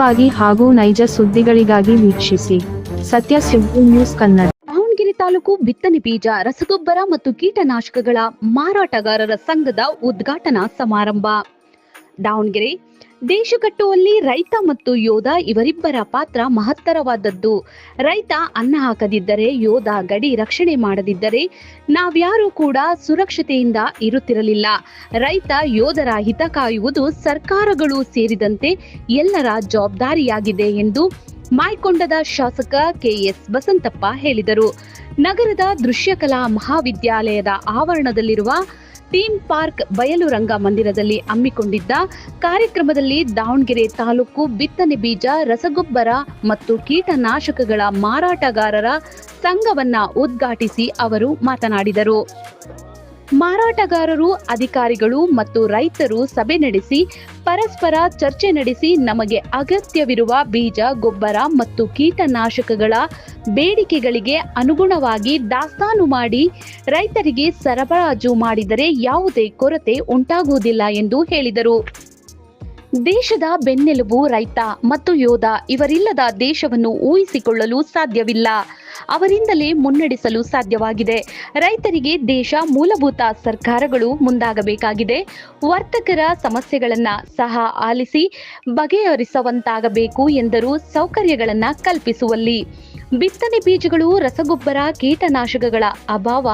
ವಾಗಿ ಹಾಗೂ ನೈಜ ಸುದ್ದಿಗಳಿಗಾಗಿ ವೀಕ್ಷಿಸಿ. ಸತ್ಯ ಸುದ್ದಿ ನ್ಯೂಸ್ ಕನ್ನಡ. ದಾವಣಗೆರೆ ತಾಲೂಕು ಬಿತ್ತನೆ ಬೀಜ, ರಸಗೊಬ್ಬರ ಮತ್ತು ಕೀಟನಾಶಕಗಳ ಮಾರಾಟಗಾರರ ಸಂಘದ ಉದ್ಘಾಟನಾ ಸಮಾರಂಭ. ದಾವಣಗೆರೆ ದೇಶ ಕಟ್ಟುವಲ್ಲಿ ರೈತ ಮತ್ತು ಯೋಧ ಇವರಿಬ್ಬರ ಪಾತ್ರ ಮಹತ್ತರವಾದದ್ದು. ರೈತ ಅನ್ನ ಹಾಕದಿದ್ದರೆ ಯೋಧ ಗಡಿ ರಕ್ಷಣೆ ಮಾಡದಿದ್ದರೆ ನಾವ್ಯಾರೂ ಕೂಡ ಸುರಕ್ಷತೆಯಿಂದ ಇರುತ್ತಿರಲಿಲ್ಲ. ರೈತ ಯೋಧರ ಹಿತ ಕಾಯುವುದು ಸರ್ಕಾರಗಳು ಸೇರಿದಂತೆ ಎಲ್ಲರ ಜವಾಬ್ದಾರಿಯಾಗಿದೆ ಎಂದು ಮಾಯ್ಕೊಂಡದ ಶಾಸಕ ಕೆಎಸ್ ಬಸಂತಪ್ಪ ಹೇಳಿದರು. ನಗರದ ದೃಶ್ಯಕಲಾ ಮಹಾವಿದ್ಯಾಲಯದ ಆವರಣದಲ್ಲಿರುವ ಥೀಮ್ ಪಾರ್ಕ್ ಬಯಲು ರಂಗ ಮಂದಿರದಲ್ಲಿ ಹಮ್ಮಿಕೊಂಡಿದ್ದ ಕಾರ್ಯಕ್ರಮದಲ್ಲಿ ದಾವಣಗೆರೆ ತಾಲೂಕು ಬಿತ್ತನೆ ಬೀಜ, ರಸಗೊಬ್ಬರ ಮತ್ತು ಕೀಟನಾಶಕಗಳ ಮಾರಾಟಗಾರರ ಸಂಘವನ್ನ ಉದ್ಘಾಟಿಸಿ ಅವರು ಮಾತನಾಡಿದರು. ಮಾರಾಟಗಾರರು, ಅಧಿಕಾರಿಗಳು ಮತ್ತು ರೈತರು ಸಭೆ ನಡೆಸಿ, ಪರಸ್ಪರ ಚರ್ಚೆ ನಡೆಸಿ ನಮಗೆ ಅಗತ್ಯವಿರುವ ಬೀಜ, ಗೊಬ್ಬರ ಮತ್ತು ಕೀಟನಾಶಕಗಳ ಬೇಡಿಕೆಗಳಿಗೆ ಅನುಗುಣವಾಗಿ ದಾಸ್ತಾನು ಮಾಡಿ ರೈತರಿಗೆ ಸರಬರಾಜು ಮಾಡಿದರೆ ಯಾವುದೇ ಕೊರತೆ ಉಂಟಾಗುವುದಿಲ್ಲ ಎಂದು ಹೇಳಿದರು. ದೇಶದ ಬೆನ್ನೆಲುಬು ರೈತ ಮತ್ತು ಯೋಧ ಇವರಿಲ್ಲದ ದೇಶವನ್ನು ಊಹಿಸಿಕೊಳ್ಳಲು ಸಾಧ್ಯವಿಲ್ಲ. ಅವರಿಂದಲೇ ಮುನ್ನಡೆಸಲು ಸಾಧ್ಯವಾಗಿದೆ. ರೈತರಿಗೆ ದೇಶ ಮೂಲಭೂತ ಸರ್ಕಾರಗಳು ಮುಂದಾಗಬೇಕಾಗಿದೆ. ವರ್ತಕರ ಸಮಸ್ಯೆಗಳನ್ನು ಸಹ ಆಲಿಸಿ ಬಗೆಹರಿಸುವಂತಾಗಬೇಕು ಎಂದರು ಸೌಕರ್ಯಗಳನ್ನು ಕಲ್ಪಿಸುವಲ್ಲಿ. ಬಿತ್ತನೆ ಬೀಜಗಳು, ರಸಗೊಬ್ಬರ, ಕೀಟನಾಶಕಗಳ ಅಭಾವ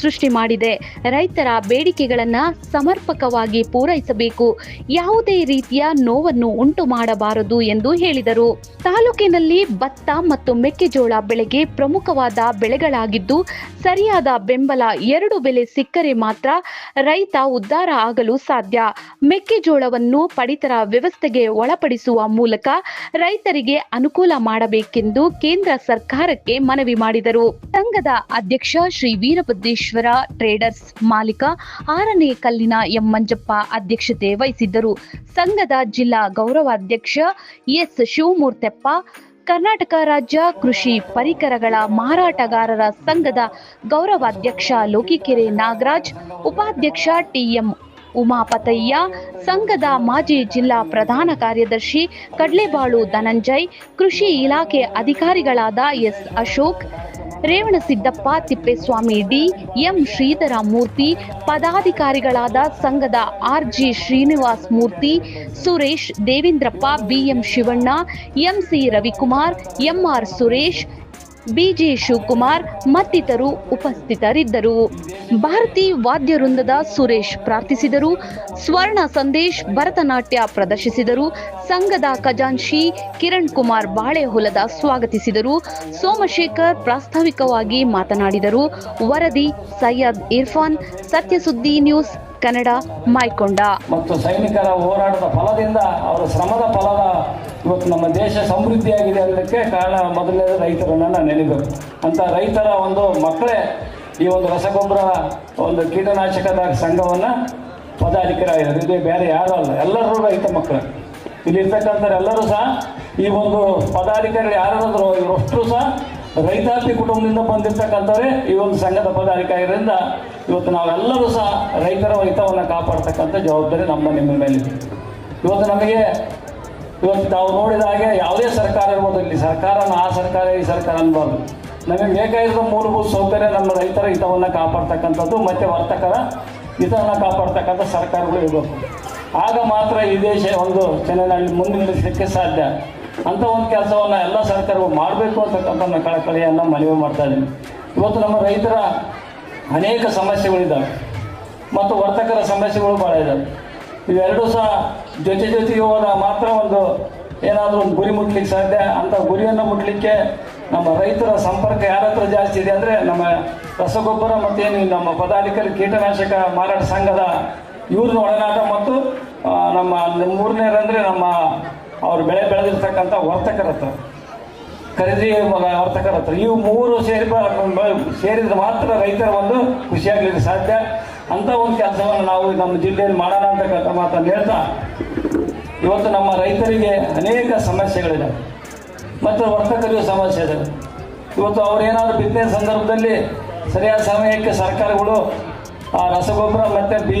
ಸೃಷ್ಟಿ ಮಾಡಿದೆ. ರೈತರ ಬೇಡಿಕೆಗಳನ್ನು ಸಮರ್ಪಕವಾಗಿ ಪೂರೈಸಬೇಕು. ಯಾವುದೇ ರೀತಿಯ ನೋವನ್ನು ಉಂಟು ಮಾಡಬಾರದು ಎಂದು ಹೇಳಿದರು. ತಾಲೂಕಿನಲ್ಲಿ ಭತ್ತ ಮತ್ತು ಮೆಕ್ಕೆಜೋಳ ಬೆಳೆಗೆ ಪ್ರಮುಖವಾದ ಬೆಳೆಗಳಾಗಿದ್ದು, ಸರಿಯಾದ ಬೆಂಬಲ ಎರಡು ಬೆಲೆ ಸಿಕ್ಕರೆ ಮಾತ್ರ ರೈತ ಉದ್ಧಾರ ಆಗಲು ಸಾಧ್ಯ. ಮೆಕ್ಕೆಜೋಳವನ್ನು ಪಡಿತರ ವ್ಯವಸ್ಥೆಗೆ ಒಳಪಡಿಸುವ ಮೂಲಕ ರೈತರಿಗೆ ಅನುಕೂಲ ಮಾಡಬೇಕೆಂದು ಕೇಂದ್ರ ಸರ್ಕಾರಕ್ಕೆ ಮನವಿ ಮಾಡಿದರು. ಸಂಘದ ಅಧ್ಯಕ್ಷ ಶ್ರೀ ವೀರಭದ್ರೇಶ್ವರ ಟ್ರೇಡರ್ಸ್ ಮಾಲೀಕ ಆರನೇ ಕಲ್ಲಿನ ಎಂ ಮಂಜಪ್ಪ ಅಧ್ಯಕ್ಷತೆ ವಹಿಸಿದ್ದರು. ಸಂಘದ ಜಿಲ್ಲಾ ಗೌರವಾಧ್ಯಕ್ಷ ಎಸ್ ಶಿವಮೂರ್ತೆಪ್ಪ, ಕರ್ನಾಟಕ ರಾಜ್ಯ ಕೃಷಿ ಪರಿಕರಗಳ ಮಾರಾಟಗಾರರ ಸಂಘದ ಗೌರವಾಧ್ಯಕ್ಷ ಲೋಕಿಕೆರೆ ನಾಗರಾಜ್, ಉಪಾಧ್ಯಕ್ಷ ಟಿಎಂ ಉಮಾಪತಯ್ಯ, ಸಂಘದ ಮಾಜಿ ಜಿಲ್ಲಾ ಪ್ರಧಾನ ಕಾರ್ಯದರ್ಶಿ ಕಡ್ಲೆಬಾಳು ಧನಂಜಯ್, ಕೃಷಿ ಇಲಾಖೆ ಅಧಿಕಾರಿಗಳಾದ S Ashok, Revanasiddappa Thippeswamy D, M Shridhara Murthy ಪದಾಧಿಕಾರಿಗಳಾದ ಸಂಘದ RG Srinivas Murthy, Suresh Devendrappa, BM Shivanna MC Ravikumar MR Suresh BJ Shivakumar ಮತ್ತಿತರು ಉಪಸ್ಥಿತರಿದ್ದರು. ಭಾರತಿ ವಾದ್ಯ ವೃಂದದ ಸುರೇಶ್ ಪ್ರಾರ್ಥಿಸಿದರು. ಸ್ವರ್ಣ ಸಂದೇಶ್ ಭರತನಾಟ್ಯ ಪ್ರದರ್ಶಿಸಿದರು. ಸಂಘದ ಖಜಾನ್ಶಿ ಕಿರಣ್ ಕುಮಾರ್ ಬಾಳೆಹೊಲದ ಸ್ವಾಗತಿಸಿದರು. ಸೋಮಶೇಖರ್ ಪ್ರಾಸ್ತಾವಿಕವಾಗಿ ಮಾತನಾಡಿದರು. ವರದಿ ಸೈಯದ್ ಇರ್ಫಾನ್, ಸತ್ಯಸುದ್ದಿ ನ್ಯೂಸ್ ಕನ್ನಡ, ಮಾಯ್ಕೊಂಡ. ಮತ್ತು ಸೈನಿಕರ ಹೋರಾಟದ ಫಲದಿಂದ ಅವರ ಶ್ರಮದ ಫಲದ ಇವತ್ತು ನಮ್ಮ ದೇಶ ಸಮೃದ್ಧಿಯಾಗಿದೆ ಅನ್ನೋದಕ್ಕೆ ಕಾರಣ ಮೊದಲನೇದು ರೈತರನ್ನು ನಾನು ನೆನೆಬೇಕು ಅಂತ ರೈತರ ಒಂದು ಮಕ್ಕಳೇ ಈ ಒಂದು ರಸಗೊಬ್ಬರ, ಒಂದು ಕೀಟನಾಶಕದ ಸಂಘವನ್ನು ಪದಾಧಿಕಾರಿಯಾಗಿರೋದು ಇದು ಬೇರೆ ಯಾರೂ ಅಲ್ಲ, ಎಲ್ಲರೂ ರೈತ ಮಕ್ಕಳು. ಎಲ್ಲರೂ ಸಹ ಈ ಒಂದು ಪದಾಧಿಕಾರಿಗಳು ಯಾರಾದರೂ ಇವರಷ್ಟು ಸಹ ರೈತಾಪಿ ಕುಟುಂಬದಿಂದ ಬಂದಿರ್ತಕ್ಕಂಥವ್ರೆ ಈ ಒಂದು ಸಂಘದ ಪದಾಧಿಕಾರಿಗಳಿಂದ ಇವತ್ತು ನಾವೆಲ್ಲರೂ ಸಹ ರೈತರ ಹಿತವನ್ನು ಕಾಪಾಡ್ತಕ್ಕಂಥ ಜವಾಬ್ದಾರಿ ನಮ್ಮ ನಿಮ್ಮ ಮೇಲಿದೆ. ಇವತ್ತು ನಮಗೆ ಇವತ್ತು ತಾವು ನೋಡಿದಾಗೆ ಯಾವುದೇ ಸರ್ಕಾರ ಇರ್ಬೋದು ಇಲ್ಲಿ ಸರ್ಕಾರನ, ಆ ಸರ್ಕಾರ, ಈ ಸರ್ಕಾರ ಅನ್ಬಾರ್ದು ನಮಗೆ ಬೇಕಾಗಿರೋ ಮೂಲಭೂತ ಸೌಕರ್ಯ ನಮ್ಮ ರೈತರ ಹಿತವನ್ನು ಕಾಪಾಡ್ತಕ್ಕಂಥದ್ದು, ಮತ್ತು ವರ್ತಕರ ಹಿತವನ್ನು ಕಾಪಾಡ್ತಕ್ಕಂಥ ಸರ್ಕಾರಗಳು ಇರಬೇಕು ಆಗ ಮಾತ್ರ ಈ ದೇಶ ಒಂದು ಚೆನ್ನಾಗಿ ಮುಂದೆ ನಿಲ್ಲಿಸಲಿಕ್ಕೆ ಸಾಧ್ಯ. ಅಂತ ಒಂದು ಕೆಲಸವನ್ನು ಎಲ್ಲ ಸರ್ಕಾರಗಳು ಮಾಡಬೇಕು ಅಂತಕ್ಕಂಥ ಕಳಕಳಿಯನ್ನು ಮನವಿ ಮಾಡ್ತಾ ಇದ್ದೀನಿ. ಇವತ್ತು ನಮ್ಮ ರೈತರ ಅನೇಕ ಸಮಸ್ಯೆಗಳಿದ್ದಾವೆ. ಮತ್ತು ವರ್ತಕರ ಸಮಸ್ಯೆಗಳು ಭಾಳ ಇದ್ದಾವೆ. ಇವೆರಡೂ ಸಹ ಜೊತೆ ಜೊತೆಗೆ ಹೋದಾಗ ಮಾತ್ರ ಒಂದು ಏನಾದರೂ ಒಂದು ಗುರಿ ಮುಟ್ಲಿಕ್ಕೆ ಸಾಧ್ಯ ಅಂತ ಗುರಿಯನ್ನು ಮುಟ್ಲಿಕ್ಕೆ ನಮ್ಮ ರೈತರ ಸಂಪರ್ಕ ಯಾರ ಹತ್ರ ಜಾಸ್ತಿ ಇದೆ ಅಂದರೆ ನಮ್ಮ ರಸಗೊಬ್ಬರ ಮತ್ತೇನು ನಮ್ಮ ಪದಾಧಿಕಾರಿ ಕೀಟನಾಶಕ ಮಾರಾಟ ಸಂಘದ ಇವ್ರನ್ನ ಒಡನಾಟ ಮತ್ತು ನಮ್ಮ ಮೂರನೇದಂದರೆ ನಮ್ಮ ಅವರು ಬೆಳೆ ಬೆಳೆದಿರ್ತಕ್ಕಂಥ ವರ್ತಕರ ಹತ್ರ, ಖರೀದಿ ವರ್ತಕರ ಹತ್ರ. ಇವು ಮೂರು ಸೇರಿ ಸೇರಿದ್ರೆ ಮಾತ್ರ ರೈತರ ಒಂದು ಖುಷಿಯಾಗಲಿಕ್ಕೆ ಸಾಧ್ಯ. ಅಂತ ಒಂದು ಕೆಲಸವನ್ನು ನಾವು ನಮ್ಮ ಜಿಲ್ಲೆಯಲ್ಲಿ ಮಾಡೋಣ ಅಂತ ಮಾತನ್ನು ಹೇಳ್ತಾ, ಇವತ್ತು ನಮ್ಮ ರೈತರಿಗೆ ಅನೇಕ ಸಮಸ್ಯೆಗಳಿದೆ ಮತ್ತು ವರ್ತಕರಿಗೂ ಸಮಸ್ಯೆ ಇದೆ. ಇವತ್ತು ಅವ್ರೇನಾದ್ರು ಬಿತ್ತನೆ ಸಂದರ್ಭದಲ್ಲಿ ಸರಿಯಾದ ಸಮಯಕ್ಕೆ ಸರ್ಕಾರಗಳು ಆ ರಸಗೊಬ್ಬರ ಮತ್ತು ಬೀ